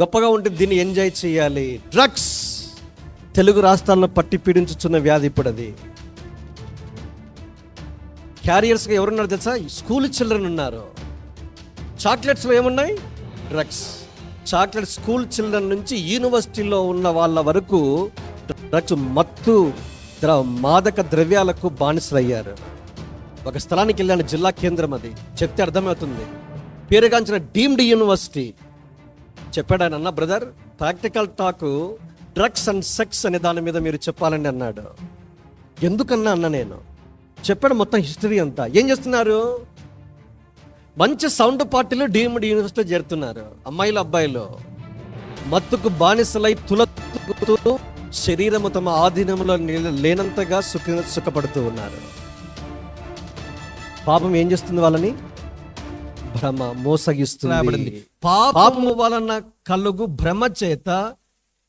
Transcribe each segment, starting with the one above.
గొప్పగా ఉంటే దీన్ని ఎంజాయ్ చేయాలి. డ్రగ్స్ తెలుగు రాష్ట్రాల్లో పట్టి పీడించుచున్న వ్యాధి ఇప్పుడు అది క్యారియర్స్గా ఎవరున్నారు తెలుసా? స్కూల్ చిల్డ్రన్ ఉన్నారు. చాక్లెట్స్లో ఏమున్నాయి? డ్రగ్స్ చాక్లెట్ స్కూల్ చిల్డ్రన్ నుంచి యూనివర్సిటీలో ఉన్న వాళ్ళ వరకు డ్రగ్స్ మత్తు ద్ర మాదక ద్రవ్యాలకు బానిసలయ్యారు. ఒక స్థలానికి వెళ్ళాను జిల్లా కేంద్రం అది. చెప్తే అర్థమవుతుంది. పేరుగాంచిన డీమ్డ్ యూనివర్సిటీ చెప్పాడు ఆయన అన్న brother practical talk drugs and sex అనే దాని మీద మీరు చెప్పాలని అన్నాడు. ఎందుకన్నా? అన్న నేను. చెప్పాడు మొత్తం హిస్టరీ అంతా. ఏం చేస్తున్నారు? మంచి సౌండ్ పార్టీలు డీమ్డ్ యూనివర్సిటీలో చేరుతున్నారు అమ్మాయిలు అబ్బాయిలు. మత్తుకు బానిసలై తులతుకుతూ శరీరము తమ ఆధీనంలో నిల- లేనంతగా సుఖ సుఖపడుతూ ఉన్నారు. పాపం ఏం చేస్తుంది వాళ్ళని? భ్రమ మోసగిస్తుంది. పాపము వలన కలుగు భ్రమ చేత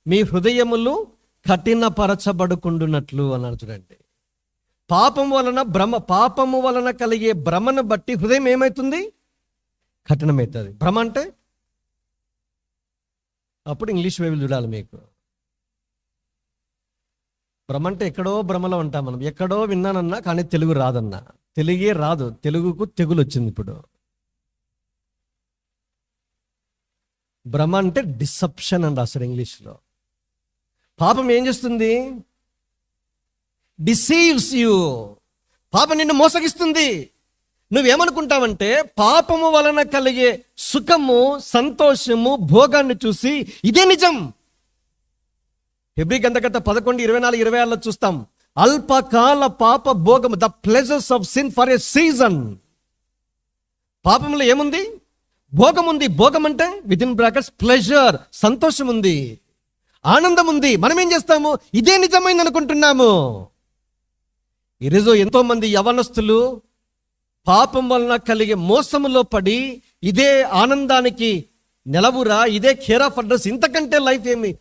మీ హృదయములు కఠినపరచబడుకుండునట్లు అన్నారు చూడండి. పాపం వలన భ్రమ పాపము వలన కలిగే భ్రమను బట్టి హృదయం ఏమవుతుంది కఠినమవుతుంది. భ్రమ అంటే? అప్పుడు ఇంగ్లీష్ వైపు చూడాలి మీకు. భ్రమ అంటే ఎక్కడో భ్రమలో ఉంటాం మనం. ఎక్కడో విన్నానన్నా కానీ తెలుగు రాదన్నా. తెలుగే రాదు. తెలుగుకు తెగులు వచ్చింది ఇప్పుడు. భ్రమ అంటే డిసెప్షన్ అని రాశారు ఇంగ్లీష్లో. పాపం ఏం చేస్తుంది? డిసీవ్స్ యూ పాపం నిన్ను మోసగిస్తుంది. నువ్వేమనుకుంటావంటే పాపము వలన కలిగే సుఖము సంతోషము భోగాన్ని చూసి ఇదే నిజం. హెబ్రి గంధకత పదకొండు ఇరవై నాలుగు ఇరవై ఆరులో చూస్తాం. అల్పకాల పాప భోగము the pleasures of sin for a season పాపంలో ఏముంది? భోగం ఉంది భోగం అంటే విత్ ఇన్ బ్రాకెట్స్ ప్లెజర్ సంతోషం ఉంది ఆనందం ఉంది మనం ఏం చేస్తాము? ఇదే నిజమైంది అనుకుంటున్నాము. ఈరోజు ఎంతోమంది యవనస్తులు పాపం వలన కలిగే మోసములో పడి ఇదే ఆనందానికి నెలవురా ఇదే కేర్ ఆఫ్ అడ్రస్ ఇంతకంటే లైఫ్ ఏమి?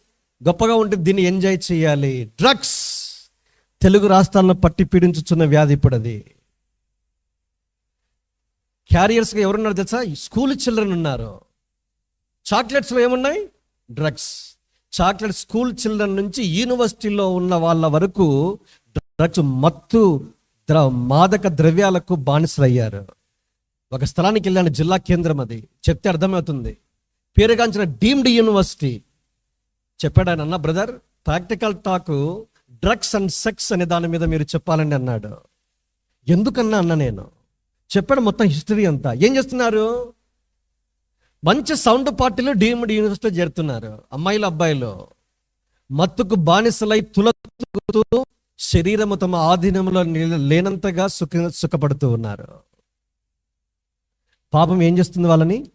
గొప్పగా ఉంటే దీన్ని ఎంజాయ్ చేయాలి. డ్రగ్స్ తెలుగు రాష్ట్రాల్లో పట్టి పీడించుచున్న వ్యాధి ఇప్పుడు అది క్యారియర్స్గా ఎవరున్నారు తెలుసా? స్కూల్ చిల్డ్రన్ ఉన్నారు. చాక్లెట్స్లో ఏమున్నాయి? డ్రగ్స్. చాక్లెట్ స్కూల్ చిల్డ్రన్ నుంచి యూనివర్సిటీలో ఉన్న వాళ్ళ వరకు డ్రగ్స్ మత్తు ద్ర మాదక ద్రవ్యాలకు బానిసలయ్యారు. ఒక స్థలానికి వెళ్ళాను జిల్లా కేంద్రం అది. చెప్తే అర్థమవుతుంది. పేరుగాంచిన డీమ్డ్ యూనివర్సిటీ. చెప్పాడు ఆయన అన్న brother practical talk drugs and sex అనే దాని మీద మీరు చెప్పాలని అన్నాడు. ఎందుకన్నా అన్న నేను? చెప్పాడు మొత్తం హిస్టరీ అంతా. ఏం చేస్తున్నారు? మంచి సౌండ్ పార్టీలు డీమ్డ్ యూనివర్సిటీలో చేరుతున్నారు. అమ్మాయిలు అబ్బాయిలు. మత్తుకు బానిసలై తులతూ శరీరము తమ ఆధీనంలో లేనంతగా సుఖ సుఖపడుతూ ఉన్నారు. పాపం ఏం చేస్తుంది వాళ్ళని?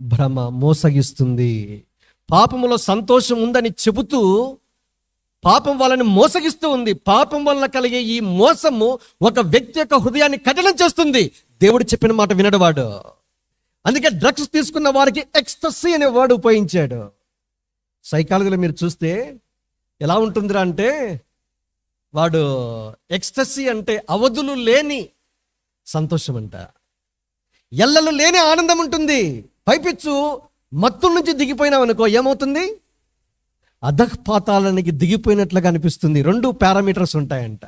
భ్రమ మోసగిస్తుంది. పాపములో సంతోషం ఉందని చెబుతూ పాపం వాళ్ళని మోసగిస్తూ ఉంది. పాపం వల్ల కలిగే ఈ మోసము ఒక వ్యక్తి యొక్క హృదయాన్ని కఠినం చేస్తుంది. దేవుడు చెప్పిన మాట వినడవాడు. అందుకే డ్రగ్స్ తీసుకున్న వారికి ఎక్స్టసీ అనే వర్డ్ ఉపయోగించాడు. సైకాలజీలో మీరు చూస్తే ఎలా ఉంటుందిరా అంటే వాడు ఎక్స్టసీ అంటే అవధులు లేని సంతోషం అంట ఎల్లలు లేని ఆనందం ఉంటుంది. పైపిచ్చు మత్తు నుంచి దిగిపోయినావు అనుకో ఏమవుతుంది? అధపాతాలనికి దిగిపోయినట్లుగా అనిపిస్తుంది. రెండు పారామీటర్స్ ఉంటాయంట.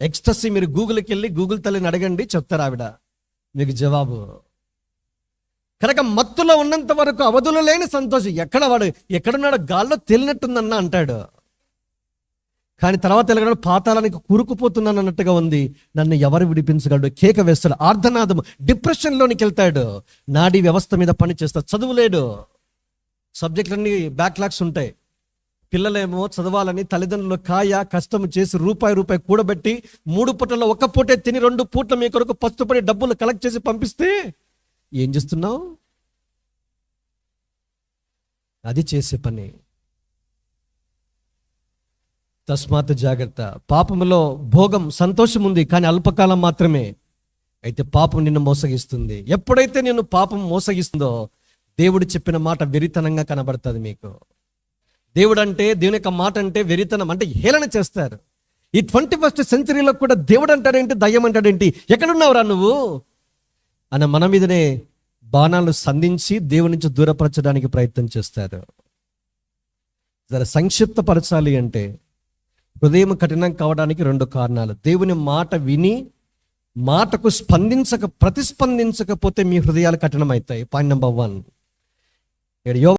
ఎక్స్టసీ మీరు గూగుల్కి వెళ్ళి గూగుల్ తల్లిని అడగండి చెప్తారు ఆవిడ. మీకు జవాబు. కనుక మత్తులో ఉన్నంత వరకు అవధులు లేని సంతోషం. ఎక్కడ వాడు ఎక్కడున్నాడు గాల్లో తేలినట్టుందన్న అంటాడు. కానీ తర్వాత ఎలాగో పాతాలానికి కూరుకుపోతున్నాను అన్నట్టుగా ఉంది. నన్ను ఎవరు విడిపించగలడు? కేక వేస్తాడు. ఆర్ధనాదం డిప్రెషన్లోనికి వెళ్తాడు. నాడీ వ్యవస్థ మీద పని చేస్తాడు. చదువులేడు సబ్జెక్టులన్నీ బ్యాక్లాగ్స్ ఉంటాయి. పిల్లలేమో చదవాలని తల్లిదండ్రులు కాయ కష్టం చేసి రూపాయి రూపాయి కూడబెట్టి మూడు పూటల్లో ఒక్క పూటే తిని రెండు పూట్ల మీ కొరకు పస్తుపడి డబ్బులు కలెక్ట్ చేసి పంపిస్తే ఏం చేస్తున్నావు? అది చేసే పని. తస్మాత్ జాగ్రత్త. పాపంలో భోగం సంతోషం ఉంది కానీ అల్పకాలం మాత్రమే. అయితే పాపం నిన్ను మోసగిస్తుంది. ఎప్పుడైతే నిన్ను పాపం మోసగిస్తుందో దేవుడు చెప్పిన మాట వెరితనంగా కనబడుతుంది మీకు. దేవుడు అంటే దేవుని యొక్క మాట అంటే వెరితనం అంటే హేళన చేస్తారు. ఈ ట్వంటీ ఫస్ట్ సెంచరీలో కూడా దేవుడు అంటాడేంటి దయ్యం అంటాడేంటి? ఎక్కడున్నావురా నువ్వు? అన్న మన మీదనే బాణాలు సంధించి దేవుని నుంచి దూరపరచడానికి ప్రయత్నం చేస్తారు. జర సంక్షిప్తపరచాలి అంటే హృదయం కఠినం కావడానికి రెండు కారణాలు. దేవుని మాట విని మాటకు స్పందించక ప్రతిస్పందించకపోతే మీ హృదయాలు కఠినమవుతాయి. Point number one. Señor, yo